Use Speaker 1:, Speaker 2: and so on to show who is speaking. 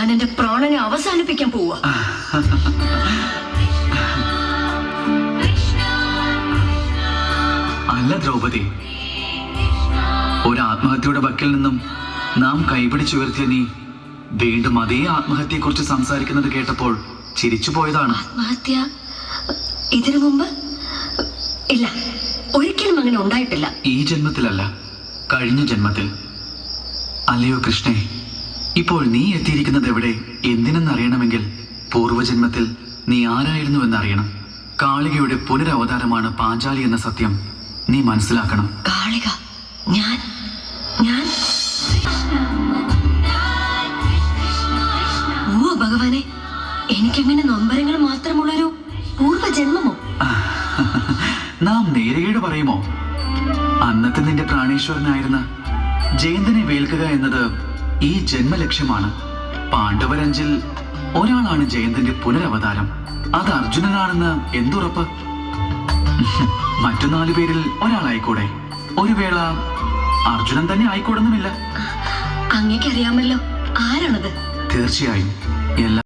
Speaker 1: ഞാൻ എന്റെ പ്രാണനെ അവസാനിപ്പിക്കാൻ പോവുക
Speaker 2: അല്ല ദ്രൗപദി. ഒരു ആത്മഹത്യയുടെ വക്കിൽ നിന്നും നാം കൈപിടിച്ചുയർത്തിയ നീ വീണ്ടും അതേ ആത്മഹത്യയെക്കുറിച്ച് സംസാരിക്കുന്നത് കേട്ടപ്പോൾ ചിരിച്ചു പോയതാണ്.
Speaker 1: ആത്മഹത്യ? ഇതിനു മുമ്പ്? ഇല്ല ഒരിക്കലും അങ്ങനെ ഉണ്ടായിട്ടില്ല.
Speaker 2: ഈ ജന്മത്തിലല്ല കഴിഞ്ഞ ജന്മത്തിൽ. അല്ലയോ കൃഷ്ണേ? ഇപ്പോൾ നീ എത്തിയിരിക്കുന്നത് എവിടെ? എന്തിനെന്നറിയണമെങ്കിൽ പൂർവജന്മത്തിൽ നീ ആരായിരുന്നു എന്നറിയണം കാളികയുടെ പുനരവതാരമാണ് പാഞ്ചാലി എന്ന സത്യം നീ മനസ്സിലാക്കണം.
Speaker 1: കാളിക ഞാൻ ഞാൻ. ഓ ഭഗവാനെ എനിക്കങ്ങനെ നൊമ്പരങ്ങൾ മാത്രമുള്ളൊരു പൂർവജന്മമോ?
Speaker 2: നാം നേരേട് പറയുമോ? അന്നത്തെ നിന്റെ പ്രാണേശ്വരനായിരുന്ന ജയന്തനെ വേൽക്കുക എന്നത് ഈ ജന്മലക്ഷ്യമാണ് പാണ്ഡവരഞ്ചിൽ ഒരാളാണ് ജയന്തന്റെ പുനരവതാരം. അത് അർജുനനാണെന്ന് എന്തുറപ്പ്? മറ്റു നാലു പേരിൽ ഒരാളായിക്കൂടെ? ഒരു വേള അർജുനൻ തന്നെ ആയിക്കൂടുന്നുമില്ല.
Speaker 1: അങ്ങേക്കറിയാമല്ലോ ആരാണത്?
Speaker 2: തീർച്ചയായും. എല്ലാ